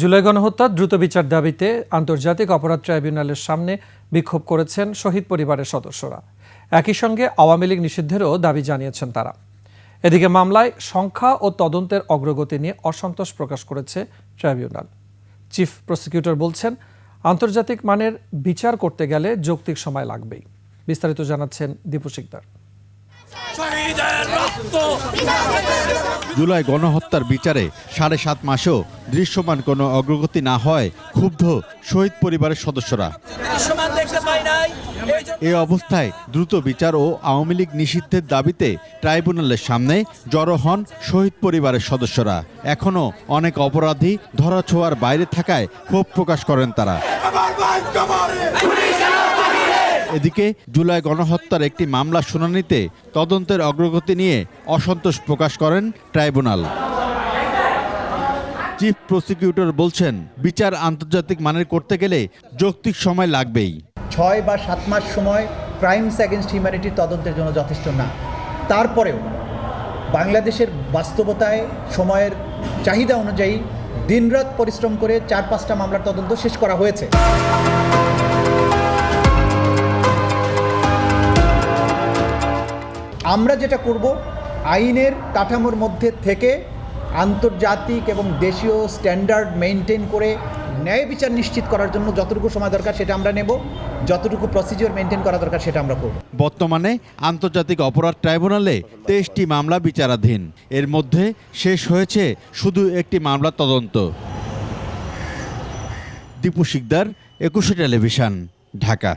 জুলাই গণহত্যার দ্রুত বিচার দাবিতে আন্তর্জাতিক অপরাধ ট্রাইব্যুনালের সামনে বিক্ষোভ করেছেন শহীদ পরিবারের সদস্যরা। একই সঙ্গে আওয়ামী লীগ নিষিদ্ধেরও দাবি জানিয়েছেন তারা। এদিকে মামলায় সংখ্যা ও তদন্তের অগ্রগতি নিয়ে অসন্তোষ প্রকাশ করেছে ট্রাইব্যুনাল। চিফ প্রসিকিউটর বলছেন, আন্তর্জাতিক মানের বিচার করতে গেলে যৌক্তিক সময় লাগবেই। বিস্তারিত জানাচ্ছেন দীপু রক্ত জুলাই গণহত্যার বিচারে সাড়ে সাত মাসেও দৃশ্যমান কোনো অগ্রগতি না হয় ক্ষুব্ধ শহীদ পরিবারের সদস্যরা। এই এ অবস্থায় দ্রুত বিচার ও আওয়ামী লীগ নিষিদ্ধের দাবিতে ট্রাইব্যুনালের সামনে জড়ো হন শহীদ পরিবারের সদস্যরা। এখনও অনেক অপরাধী ধরাছোঁয়ার বাইরে থাকায় ক্ষোভ প্রকাশ করেন তারা। এদিকে জুলাই গণহত্যার একটি মামলা শুনানিতে তদন্তের অগ্রগতি নিয়ে অসন্তোষ প্রকাশ করেন ট্রাইব্যুনাল। চিফ প্রসিকিউটর বলছেন, বিচার আন্তর্জাতিক মানের করতে গেলে যৌক্তিক সময় লাগবেই। ছয় বা সাত মাস সময় ক্রাইমস অ্যাগেনস্ট হিউম্যানিটি তদন্তের জন্য যথেষ্ট না। তারপরেও বাংলাদেশের বাস্তবতায় সময়ের চাহিদা অনুযায়ী দিনরাত পরিশ্রম করে চার পাঁচটা মামলার তদন্ত শেষ করা হয়েছে। আমরা যেটা করব, আইনের কাঠামোর মধ্যে থেকে আন্তর্জাতিক এবং দেশীয় স্ট্যান্ডার্ড মেনটেন করে ন্যায় বিচার নিশ্চিত করার জন্য যতটুকু সময় দরকার সেটা আমরা নেব, যতটুকু প্রসিজিওর মেনটেন করা দরকার সেটা আমরা করব। বর্তমানে আন্তর্জাতিক অপরাধ ট্রাইব্যুনালে তেইশটি মামলা বিচারাধীন। এর মধ্যে শেষ হয়েছে শুধু একটি মামলা তদন্ত। দীপু শিকদার, একুশে টেলিভিশন, ঢাকা।